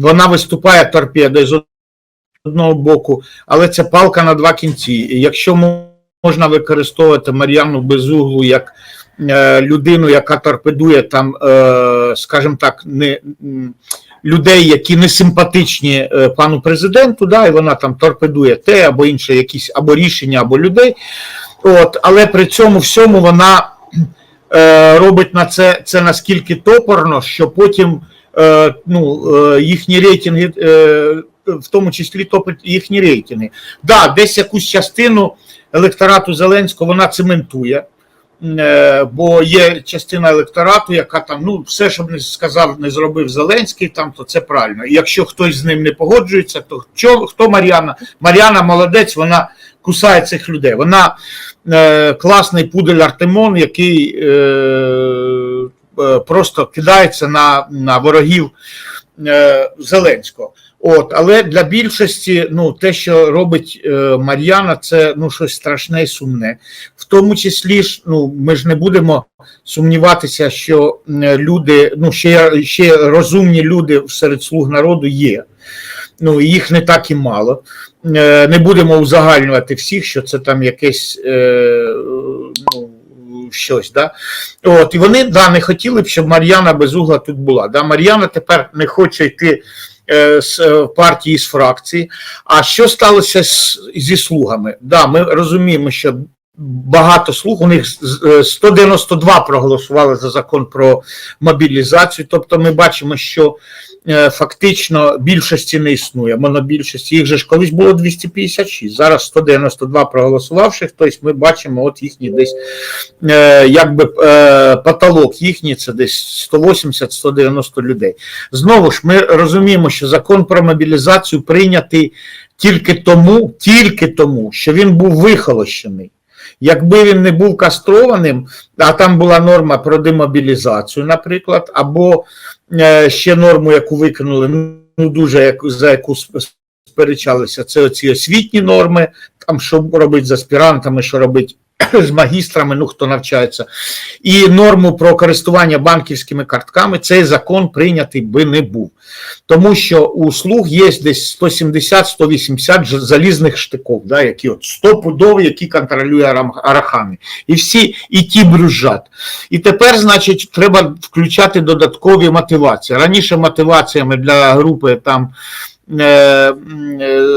вона виступає торпедою з одного боку, але це палка на два кінці. Якщо можна використовувати Мар'яну Безуглу як е, людину, яка торпедує там, е, скажімо так, не. Людей, які не симпатичні е, пану президенту, да, і вона там торпедує те або інше, якісь або рішення, або людей. От, але при цьому всьому вона е, робить на це, це наскільки топорно, що потім ну, е, їхні рейтинги, е, в тому числі топить їхні рейтинги. Да, десь якусь частину електорату Зеленського вона цементує. Е, Бо є частина електорату, яка там ну все, що б не сказав, не зробив Зеленський, там то це правильно. І якщо хтось з ним не погоджується, то що, хто Мар'яна? Мар'яна молодець, вона кусає цих людей. Вона е, класний пудель Артемон, який е, е, просто кидається на, на ворогів е, Зеленського. От, але для більшості, ну, те, що робить е, Мар'яна, це ну, щось страшне і сумне. В тому числі ж, ну, ми ж не будемо сумніватися, що е, люди, ну, ще, ще розумні люди серед слуг народу є. Ну, їх не так і мало. Е, не будемо узагальнювати всіх, що це там якесь е, ну, щось. Да? От, і вони да, не хотіли б, щоб Мар'яна Безугла тут була. Да? Мар'яна тепер не хоче йти е, з е, партії з фракції. А що сталося з, зі слугами? Да, ми розуміємо, що багато слуг, у них е, 192 проголосували за закон про мобілізацію. Тобто ми бачимо, що е, фактично більшості не існує, монобільшості. Їх же ж колись було 256, зараз 192 проголосувавших, тобто ми бачимо от їхні десь е, якби е, потолок їхній це десь 180-190 людей. Знову ж ми розуміємо, що закон про мобілізацію прийнятий тільки тому, тільки тому, що він був вихолощений. Якби він не був кастрованим, а там була норма про демобілізацію, наприклад, або е, ще норму, яку викинули, ну дуже за яку сперечалися, це оці освітні норми, там що робить з аспірантами, що робить з магістрами, ну хто навчається, і норму про користування банківськими картками, цей закон прийнятий би не був. Тому що у слуг є десь 170-180 залізних штиков, да, які от стопудові, які контролює Арахамі. І всі, і ті брюзжать. І тепер, значить, треба включати додаткові мотивації. Раніше мотиваціями для групи там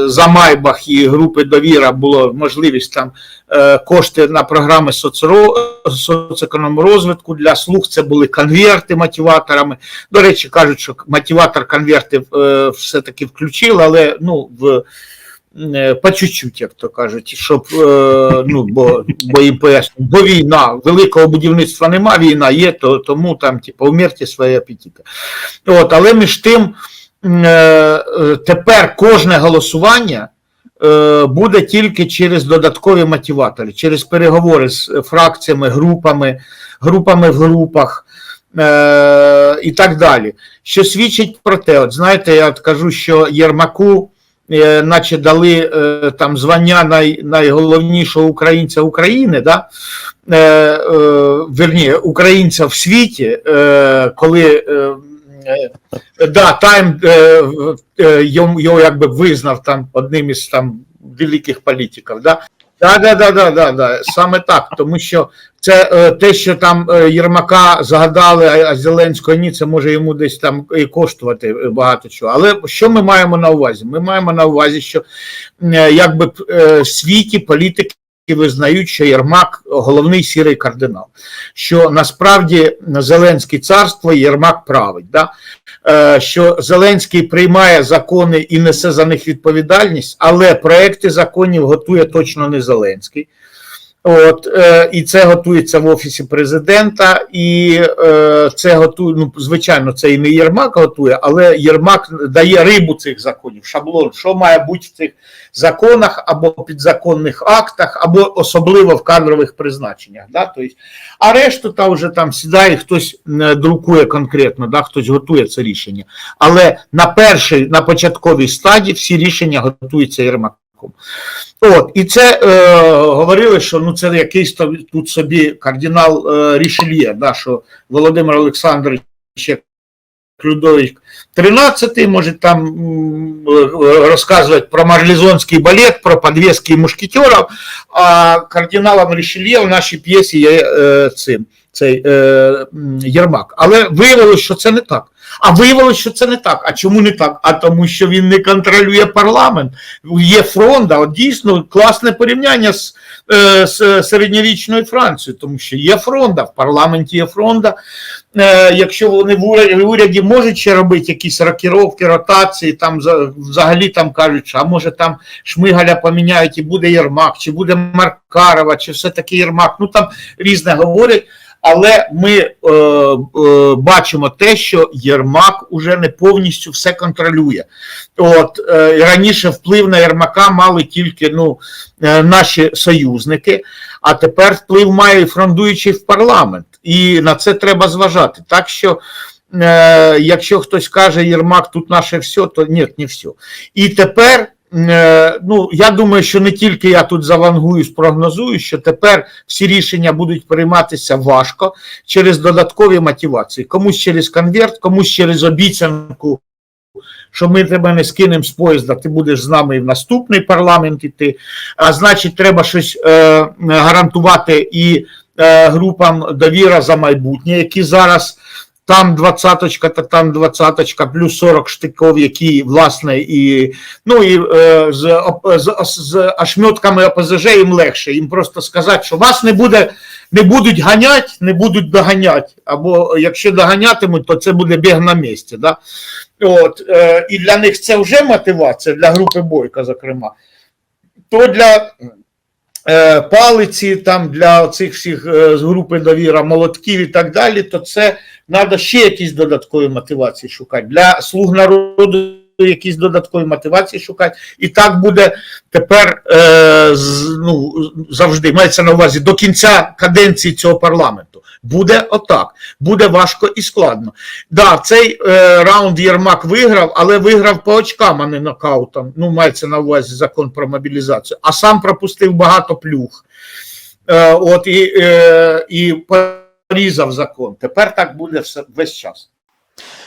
за Майбах і групи довіра було можливість там е, кошти на програми соцекономрозвитку. Для слуг це були конверти мотиваторами. До речі, кажуть, що мотиватор конвертів е, все-таки включили, але ну, в, е, по чуть-чуть, як то кажуть, щоб е, ну, бо, бо пояснюють, бо війна, великого будівництва нема, війна є, то, тому там, типу, умерте свої апетити. От, але між тим, е, е, тепер кожне голосування е, буде тільки через додаткові мотиватори, через переговори з е, фракціями, групами, групами в групах е, і так далі. Що свідчить про те, от знаєте, я от кажу, що Єрмаку, е, наче дали е, там звання най, найголовнішого українця України, да? е, е, верні, українця в світі, е, коли. Е, Да, Тайм е, е, його, якби визнав там одним із там великих політиків. Да? Да, да, да, да, да, да. Саме так, тому що це те, що там Єрмака згадали, а, Зеленського ні, це може йому десь там і коштувати багато чого. Але що ми маємо на увазі? Ми маємо на увазі, що якби в світі політики визнають, що Єрмак головний сірий кардинал, що насправді Зеленський царство, Єрмак править. Да? Е, що Зеленський приймає закони і несе за них відповідальність, але проекти законів готує точно не Зеленський. От, е, і це готується в Офісі президента, і е, це готує, ну, звичайно, це і не Єрмак готує, але Єрмак дає рибу цих законів, шаблон, що має бути в цих законах або підзаконних актах, або особливо в кадрових призначеннях. Да? Тобто, а решту та вже там сідає, хтось друкує конкретно, да? хтось готує це рішення. Але на першій, на початковій стадії всі рішення готуються Єрмаком. От, і це е, говорили, що ну це якийсь тут собі кардинал е, Рішельє, да, що Володимир Олександрович як Людовик XIII, може там е, розказувати про марлезонський балет, про підвіски мушкетерів, а кардиналом Рішельє в нашій п'єсі є е, цим, цей е, Єрмак. Але виявилося, що це не так. А виявилося, що це не так. А чому не так? А тому, що він не контролює парламент. Є фронта. От дійсно класне порівняння з, е, з середньовічною Францією, тому що є фронта, в парламенті є фронта. Е, якщо вони в уряді, в уряді можуть ще робити якісь рокіровки, ротації, там взагалі там кажуть, що, а може там Шмигаля поміняють і буде Єрмак, чи буде Маркарова, чи все-таки Єрмак. Ну там різне говорять. Але ми е, е, бачимо те, що Єрмак уже не повністю все контролює. От е, раніше вплив на Єрмака мали тільки ну, е, наші союзники, а тепер вплив має фрондуючий в парламент. І на це треба зважати. Так що, е, якщо хтось каже, Єрмак тут наше все, то ні, не все. І тепер. Е, Ну, я думаю, що не тільки я тут завангую, спрогнозую, що тепер всі рішення будуть прийматися важко через додаткові мотивації. Комусь через конверт, комусь через обіцянку, що ми тебе не скинемо з поїзда, ти будеш з нами і в наступний парламент іти. А значить, треба щось е, гарантувати і е, групам довіра за майбутнє, які зараз там двадцяточка, та там двадцяточка, плюс 40 штиков, які, власне, і, ну, і е, з, з, з ошметками ОПЗЖ їм легше. Їм просто сказати, що вас не буде, не будуть ганяти, не будуть доганяти. Або якщо доганятимуть, то це буде біг на місці. Да? От, е, і для них це вже мотивація, для групи Бойка, зокрема. То для палиці, там для цих всіх е, з групи довіра, молотків і так далі, то це треба ще якісь додаткові мотивації шукати. Для слуг народу якісь додаткові мотивації шукати. І так буде тепер е, з, ну, завжди, мається на увазі до кінця каденції цього парламенту. Буде отак, буде важко і складно. Да, цей е, раунд Єрмак виграв, але виграв по очкам, а не нокаутом. Ну, мається на увазі закон про мобілізацію. А сам пропустив багато плюх. Е, от і, е, і порізав закон. Тепер так буде все, весь час.